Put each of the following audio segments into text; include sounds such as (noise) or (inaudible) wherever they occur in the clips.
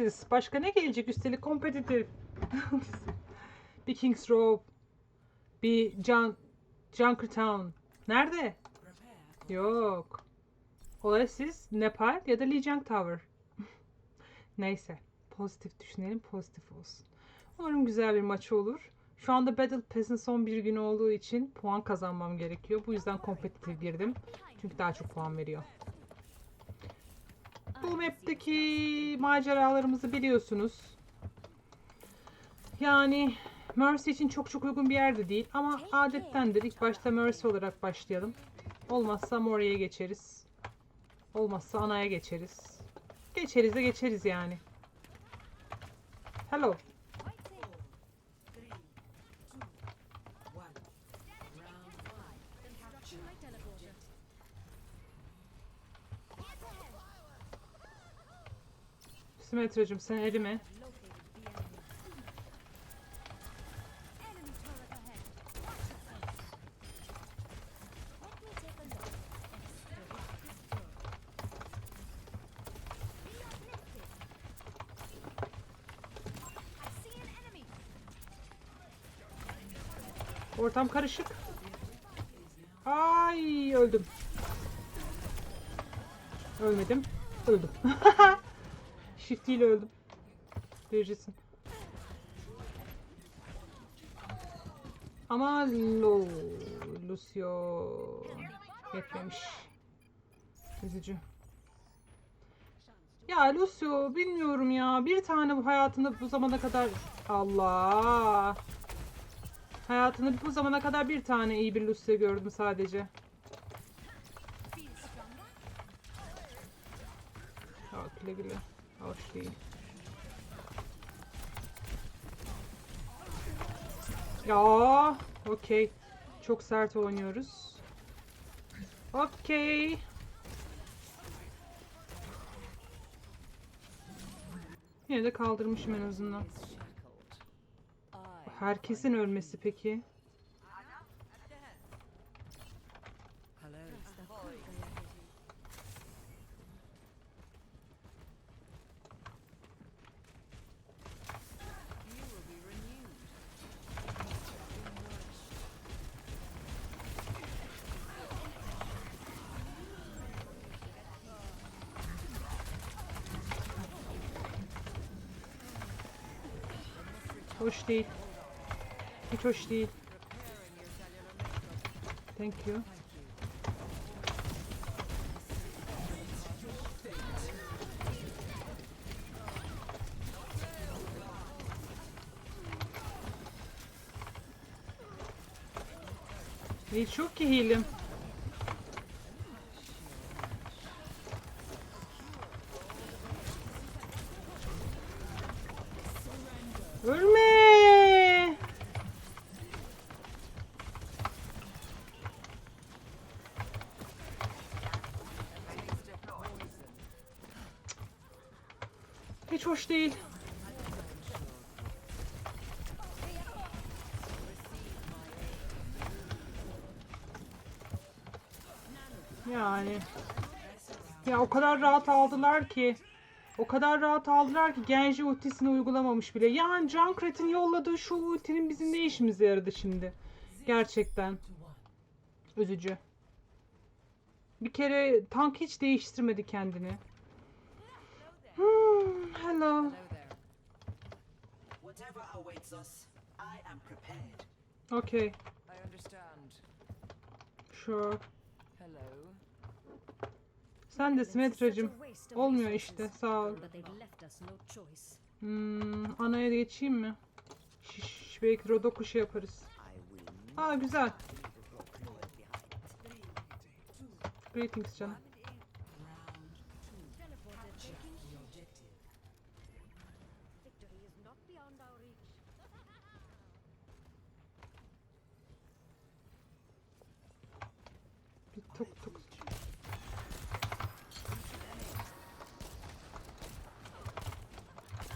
Nexus. Başka ne gelecek? Üstelik kompetitif. (laughs) bir King's Row. Bir Jun Junkertown. Nerede? Yok. Oasis, Nepal ya da Lijiang Tower. (laughs) Neyse. Pozitif düşünelim, pozitif olsun. Umarım güzel bir maç olur. Şu anda Battle Pass'in son bir günü olduğu için puan kazanmam gerekiyor. Bu yüzden kompetitif girdim. Çünkü daha çok puan veriyor. Bu map'teki maceralarımızı biliyorsunuz. Yani Mercy için çok çok uygun bir yerde değil ama adettendir. İlk başta Mercy olarak başlayalım. Olmazsa Moria'ya geçeriz. Olmazsa Ana'ya geçeriz. Geçeriz de geçeriz yani. Hello. Symmetra'cığım sen erime. Ortam karışık. Ay öldüm. Ölmedim. Öldüm. (laughs) Shift ile öldüm. Verirsin. Ama lo Lucio yetmemiş. Üzücü. Ya Lucio bilmiyorum ya. Bir tane bu hayatında bu zamana kadar Allah. Hayatında bu zamana kadar bir tane iyi bir Lucio gördüm sadece. Ya güle güle. Hoş değil. Ya, okey. Çok sert oynuyoruz. Okey. Yine de kaldırmışım en azından. Herkesin ölmesi peki. Hoş değil. Hiç hoş değil. Thank you. Hiç yok ki hilim. Ölme! Hiç hoş değil. Yani. Ya o kadar rahat aldılar ki. O kadar rahat aldılar ki Genji ultisini uygulamamış bile. Yani Junkrat'in yolladığı şu ultinin bizim ne işimize yaradı şimdi? Gerçekten. Üzücü. Bir kere tank hiç değiştirmedi kendini. Hmm, hello. Okay. Sure. Sen de Symmetra'cığım. Olmuyor işte. Sağ ol. Hmm, anaya geçeyim mi? Şiş, belki Rodoku şey yaparız. Aa güzel. Greetings canım.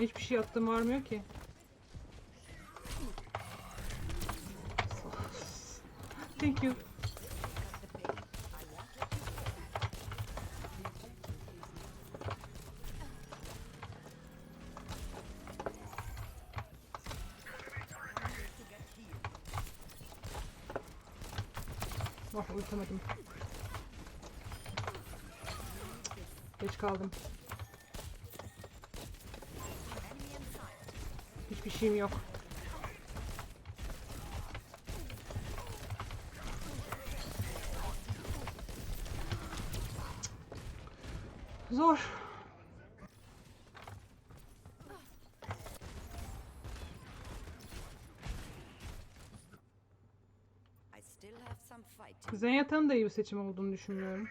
Hiçbir şey attım varmıyor ki. Thank you. Ah uyutamadım. Geç kaldım. Hiçbir şeyim yok. Zor. Fighting. Zenyatta'nın da iyi bir seçim olduğunu düşünmüyorum.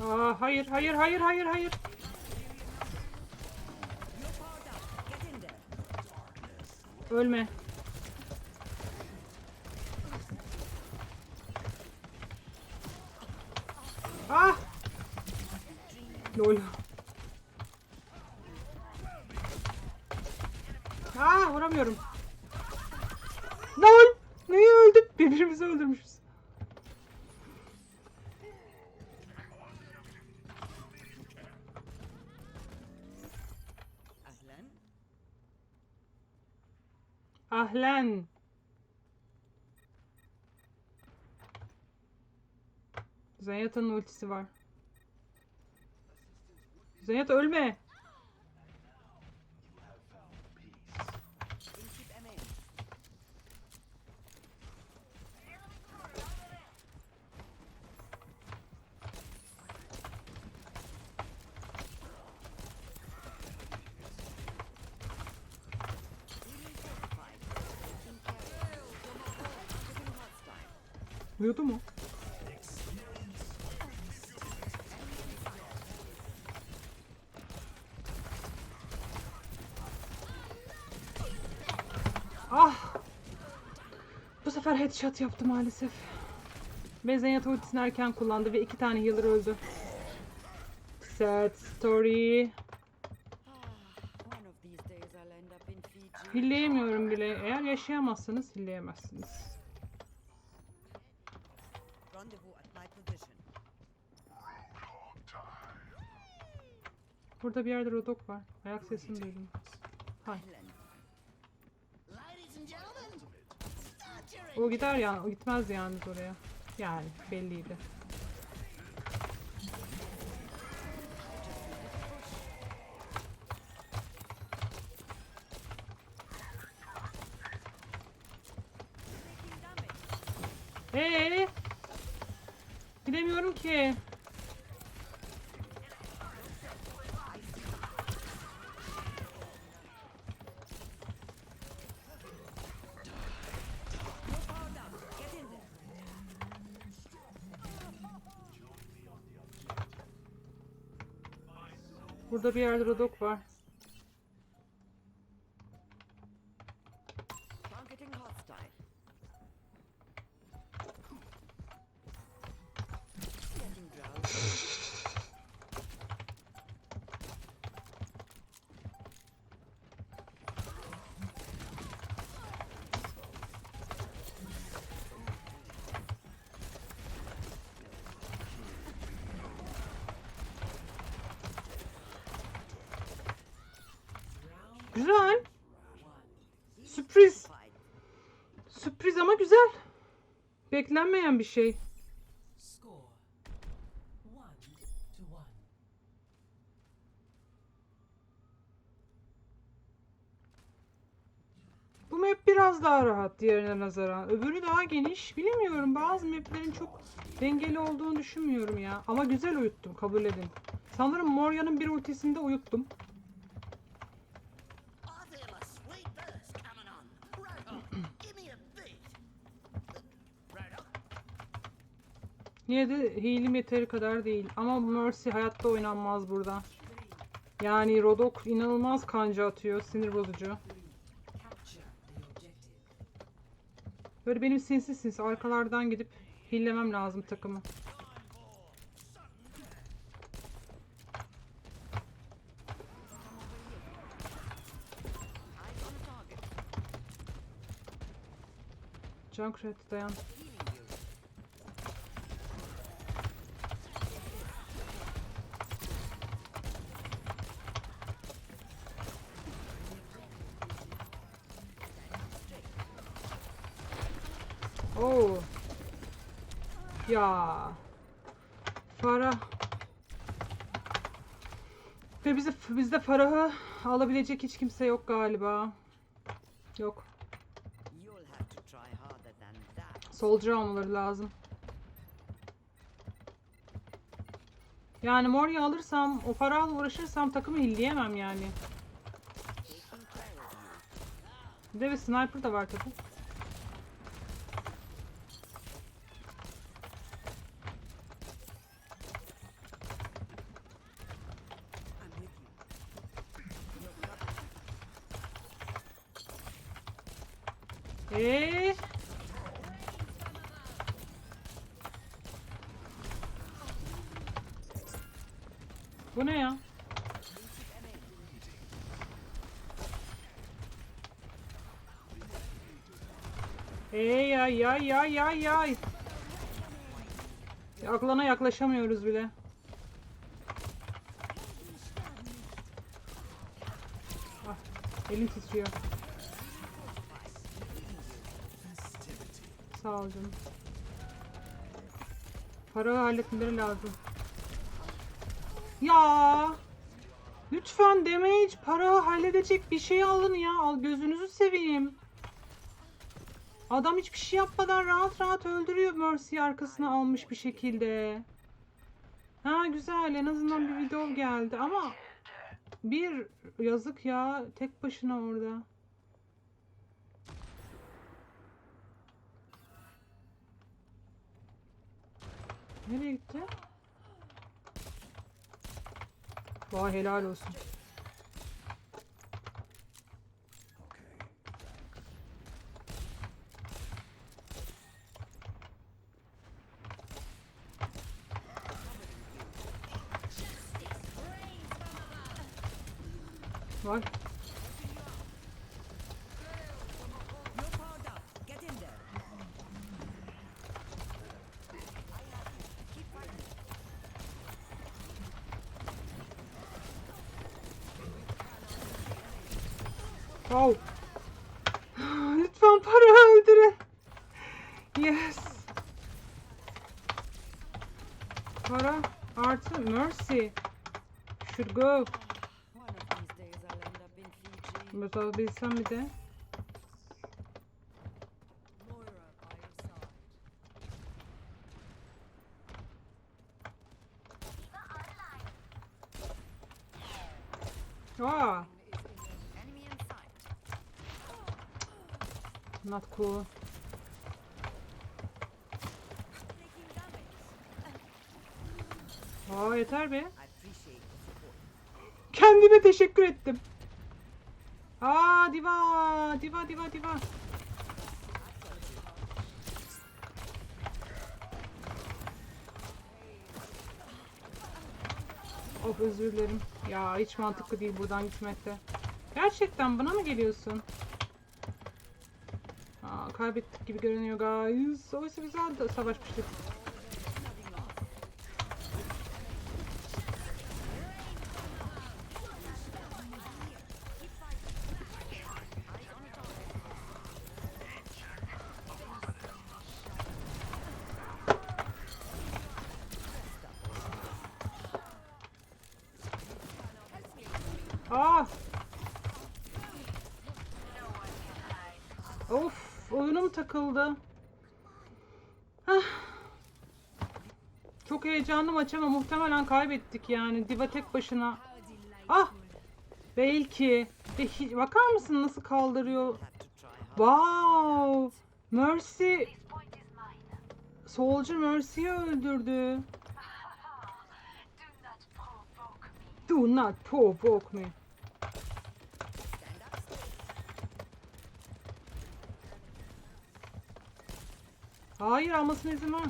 Aa, hayır, hayır, hayır, hayır, hayır. Ölme. Ah! Lol. Ah, vuramıyorum. Lol! Niye öldük? Birbirimizi öldürmüşüz. Ahlen. Zenyatta'nın ultisi var. Zenyatta ölme. Uyudu mu? Ah! Bu sefer headshot yaptı maalesef. Ve Zenyatta ultisini erken kullandı ve iki tane healer öldü. Sad story. Hilleyemiyorum bile. Eğer yaşayamazsanız hilleyemezsiniz. Burada bir yerde Rodok var. Ayak sesini duydum. Hay. O gider ya, o gitmez yalnız oraya. Yani belliydi. Burada bir yerde Rodok var. Güzel. Sürpriz. Sürpriz ama güzel. Beklenmeyen bir şey. Bu map biraz daha rahat diğerine nazaran. Öbürü daha geniş. Bilemiyorum. Bazı maplerin çok dengeli olduğunu düşünmüyorum ya. Ama güzel uyuttum. Kabul edin. Sanırım Moria'nın bir ultisinde uyuttum. Yine de healim yeteri kadar değil. Ama Mercy hayatta oynanmaz burada. Yani Rodok inanılmaz kanca atıyor. Sinir bozucu. Böyle benim sinsi sinsi arkalardan gidip Hillemem lazım takımı. Junkrat dayan. Healing you. Oo. Ya. Farah. Ve bizi, bizde Farah'ı alabilecek hiç kimse yok galiba. Yok. Soldier almaları lazım. Yani Moria alırsam, o Farah'la uğraşırsam takımı hilleyemem yani. Bir de bir sniper da var tabii. I'm with you. You're covered. Eee? Bu ne ya? Ey ay ay ay ay ay. Aklına yaklaşamıyoruz bile. Ah, elim titriyor. Sağ ol canım. Para halletmeleri lazım. Ya. Lütfen damage para halledecek bir şey alın ya. Al gözünüzü seveyim. Adam hiçbir şey yapmadan rahat rahat öldürüyor Mercy arkasına almış bir şekilde. Ha güzel en azından bir video geldi ama bir yazık ya tek başına orada. Nereye gitti? Vay helal olsun. Fighting. (gasps) Wow. Lütfen para öldürün. Yes. Para artı Mercy. Should go. Fiji. Mesela bilsem bir de. Aa, not cool. Aa yeter be. Kendime teşekkür ettim. Aa diva, diva, diva, diva. Of özür dilerim. Ya hiç mantıklı değil buradan gitmekte. Gerçekten bana mı geliyorsun? Aa, kaybettik gibi görünüyor guys. Oysa güzel savaşmıştık. Takıldı. Hah. Çok heyecanlı maç ama muhtemelen kaybettik yani. Diva tek başına. Ah! Belki. De hi- bakar mısın nasıl kaldırıyor? Wow! Mercy Soldier Mercy'yi öldürdü. Do not provoke me. Hayır almasına izin var.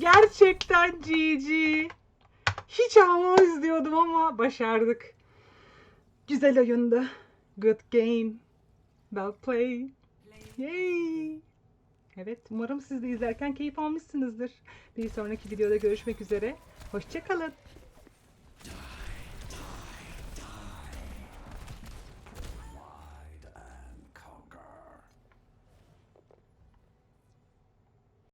Gerçekten GG. Hiç almaz diyordum ama başardık. Güzel oyundu. Good game. Well played. Yay! Evet, umarım siz de izlerken keyif almışsınızdır. Bir sonraki videoda görüşmek üzere. Hoşçakalın.